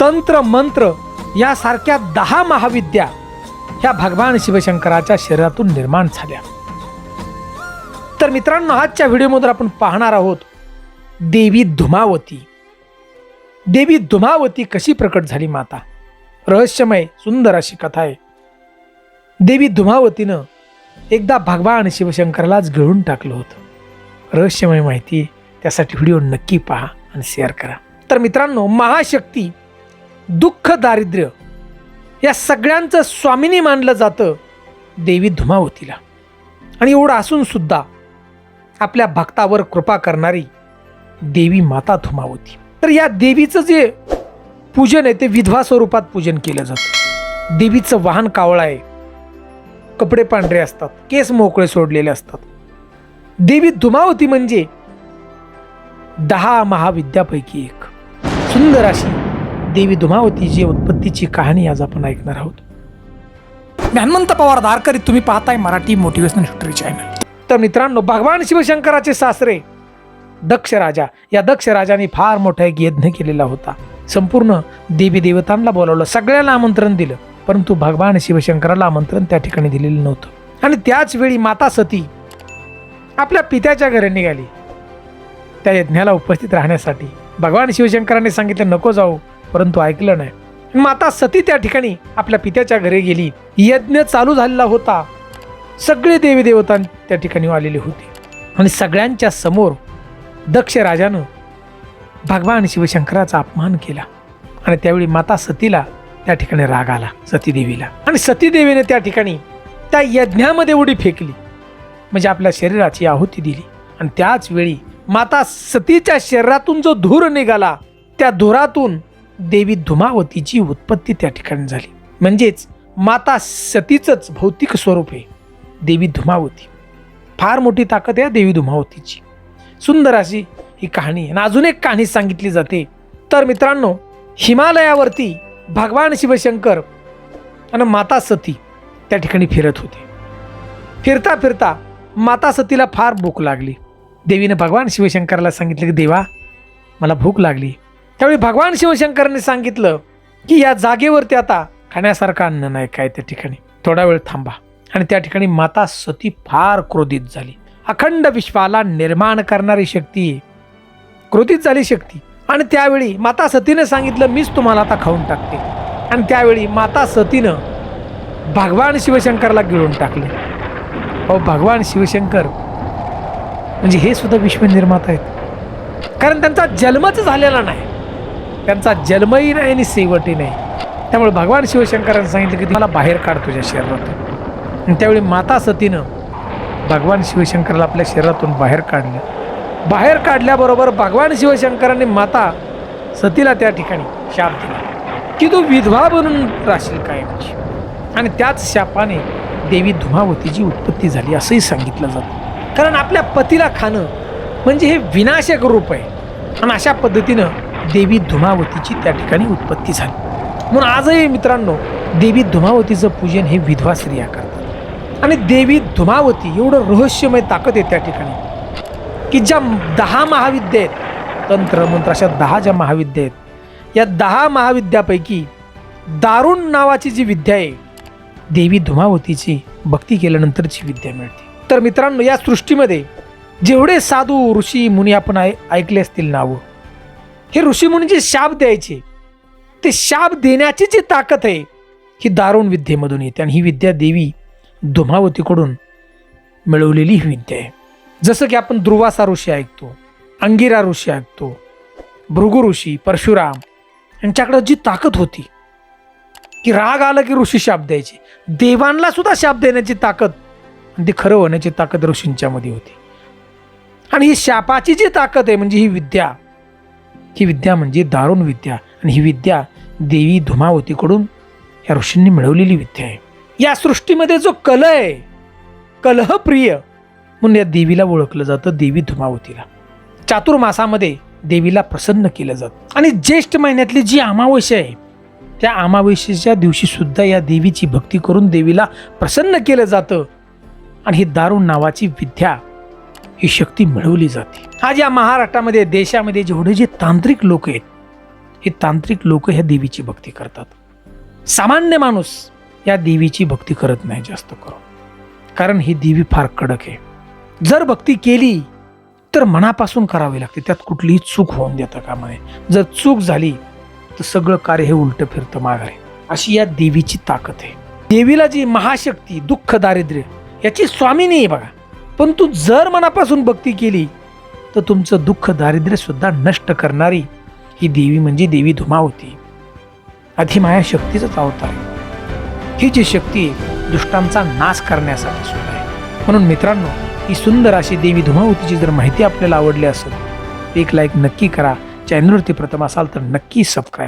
तंत्र मंत्र यासारख्या दहा महाविद्या ह्या भगवान शिवशंकराच्या शरीरातून निर्माण झाल्या. तर मित्रांनो आजच्या व्हिडिओमधून आपण पाहणार आहोत देवी धुमावती. देवी धुमावती कशी प्रकट झाली माता? रहस्यमय सुंदर अशी कथा आहे. देवी धुमावतीनं एकदा भगवान शिवशंकरलाच गिळून टाकलं होतं. रहस्यमय माहिती त्यासाठी व्हिडिओ नक्की पहा आणि शेअर करा. तर मित्रांनो महाशक्ती दुःख दारिद्र्य या सगळ्यांचं स्वामिनी मानलं जातं. देवी धुमावतीला. आणि एवढं असूनसुद्धा आपल्या भक्तावर कृपा करणारी देवी माता धुमावती. तर या देवीचं जे पूजन आहे ते विधवा स्वरूपात पूजन केलं जातं. देवीचं वाहन कावळा आहे. कपडे पांढरे असतात केस मोकळे सोडलेले असतात. देवी धुमावती म्हणजे दहा महाविद्यापैकी एक. सुंदर अशी देवी धुमावतीची उत्पत्तीची कहाणी आज आपण ऐकणार आहोत. ज्ञानवंत पवार धारकरी तुम्ही पाहताय मराठी मोटिवेशनल हिस्ट्री चॅनल तर मित्रांनो भगवान शिवशंकराचे सासरे दक्ष राजा या दक्ष राजाने फार मोठा एक यज्ञ केलेला होता. संपूर्ण देवी देवतांना बोलावलं सगळ्यांना आमंत्रण दिलं परंतु भगवान शिवशंकराला आमंत्रण त्या ठिकाणी दिलेलं नव्हतं. आणि त्याच वेळी माता सती आपल्या पित्याच्या घरी निघाली. त्या यज्ञाला उपस्थित राहण्यासाठी भगवान शिवशंकरांनी सांगितलं नको जाऊ परंतु ऐकलं नाही. माता सती त्या ठिकाणी आपल्या पित्याच्या घरी गेली. यज्ञ चालू झालेला होता. सगळे देवी देवता त्या ठिकाणी आलेले होते. आणि सगळ्यांच्या समोर दक्ष राजानं भगवान शिवशंकराचा अपमान केला. आणि त्यावेळी माता सतीला त्या ठिकाणी राग आला सतीदेवीला. आणि सतीदेवीने त्या ठिकाणी त्या यज्ञामध्ये उडी फेकली. म्हणजे आपल्या शरीराची आहुती दिली. आणि त्याच वेळी माता सतीच्या शरीरातून जो धूर निघाला त्या धुरातून देवी धुमावतीची उत्पत्ती त्या ठिकाणी झाली. म्हणजेच माता सतीचंच भौतिक स्वरूप आहे. देवी धुमावती. फार मोठी ताकद आहे देवी धुमावतीची. सुंदर अशी ही कहाणी आहे. आणि अजून एक कहाणी सांगितली जाते. तर मित्रांनो हिमालयावरती भगवान शिवशंकर आणि माता सती त्या ठिकाणी फिरत होते. फिरता फिरता माता सतीला फार भूक लागली. देवीने भगवान शिवशंकराला सांगितलं की देवा मला भूक लागली. त्यावेळी भगवान शिवशंकरने सांगितलं की या जागेवरती आता खाण्यासारखा अन्न नाही काय त्या ठिकाणी. थोडा वेळ थांबा. आणि त्या ठिकाणी माता सती फार क्रोधित झाली. अखंड विश्वाला निर्माण करणारी शक्ती क्रोधित झाली शक्ती. आणि त्यावेळी माता सतीनं सांगितलं मीच तुम्हाला आता खाऊन टाकते. आणि त्यावेळी माता सतीनं भगवान शिवशंकरला गिळून टाकलं. अहो भगवान शिवशंकर म्हणजे हे सुद्धा विश्वनिर्माता आहेत. कारण त्यांचा जन्मच झालेला नाही. त्यांचा जन्मही नाही आणि शेवटही नाही. त्यामुळे भगवान शिवशंकरांनी सांगितलं की मला बाहेर काढ तुझ्या शरीरातून. आणि त्यावेळी माता सतीनं भगवान शिवशंकरला आपल्या शरीरातून बाहेर काढलं. बाहेर काढल्याबरोबर भगवान शिवशंकरांनी माता सतीला त्या ठिकाणी शाप दिला. की तू विधवा बनून राहशील कायमची आणि त्याच शापाने देवी धुमावतीची उत्पत्ती झाली असंही सांगितलं जातं. कारण आपल्या पतीला खाणं म्हणजे हे विनाशक रूप आहे. आणि अशा पद्धतीनं देवी धुमावतीची त्या ठिकाणी उत्पत्ती झाली. म्हणून आजही मित्रांनो देवी धुमावतीचं पूजन हे विधवा स्त्रिया करतात. आणि देवी धुमावती एवढं रहस्यमय ताकद आहे त्या ठिकाणी की ज्या दहा महाविद्या आहेत तंत्र मंत्र अशा दहा ज्या महाविद्या आहेत या दहा महाविद्यापैकी दारुण नावाची जी विद्या आहे देवी धुमावतीची भक्ती केल्यानंतरची विद्या मिळते. तर मित्रांनो या सृष्टीमध्ये जेवढे साधू ऋषी मुनी आपण ऐ ऐकले असतील नावं हे ऋषी जे शाप द्यायचे. ते शाप देण्याची जी ताकद आहे ही दारुण विद्येमधून येते आणि ही विद्या देवी धुमावतीकडून मिळवलेली ही विद्या आहे. जसं की आपण दुर्वासा ऋषी ऐकतो अंगिरा ऋषी ऐकतो भृगु ऋषी परशुराम यांच्याकडं जी ताकद होती की राग आला की ऋषी शाप द्यायचे. देवांना सुद्धा शाप देण्याची ताकद आणि ती खरं होण्याची ताकद ऋषींच्यामध्ये होती. आणि ही शापाची जी ताकद आहे म्हणजे ही विद्या ही विद्या म्हणजे दारुण विद्या. आणि ही विद्या देवी धुमावतीकडून या ऋषींनी मिळवलेली विद्या आहे. या सृष्टीमध्ये जो कल आहे कलहप्रिय म्हणून या देवीला ओळखलं जातं देवी धुमावतीला. चातुर्मासामध्ये देवीला प्रसन्न केलं जातं. आणि ज्येष्ठ महिन्यातली जी अमावस्या आहे त्या अमावस्येच्या दिवशी सुद्धा या देवीची भक्ती करून देवीला प्रसन्न केलं जातं. आणि ही दारुण नावाची विद्या ही शक्ती मिळवली जाते. आज या महाराष्ट्रामध्ये देशामध्ये जेवढे जे तांत्रिक लोक आहेत हे तांत्रिक लोक ह्या देवीची भक्ती करतात. सामान्य माणूस या देवीची भक्ती करत नाही जास्त करून. कारण ही देवी फार कडक आहे. जर भक्ती केली तर मनापासून करावी लागते. त्यात कुठलीही चूक होऊन देता कामा नये. जर चूक झाली तर सगळं कार्य हे उलट फिरतं माघारी. अशी या देवीची ताकद आहे. देवीला जी महाशक्ती दुःख दारिद्र्य याची स्वामिनी आहे बघा. पण तू जर मनापासून भक्ती केली तर तुमचं दुःख दारिद्र्यसुद्धा नष्ट करणारी ही देवी म्हणजे देवी धुमा होती. आधी अधिमाया शक्तीचाच अवतार आहे. ही जी शक्ती दुष्टांचा नाश करण्यासाठी सुद्धा आहे. म्हणून मित्रांनो ही सुंदर अशी देवी धुमावतीची जर माहिती आपल्याला आवडली असेल एक लाईक नक्की करा. चॅनलवरती प्रथम असाल तर नक्की सबस्क्राईब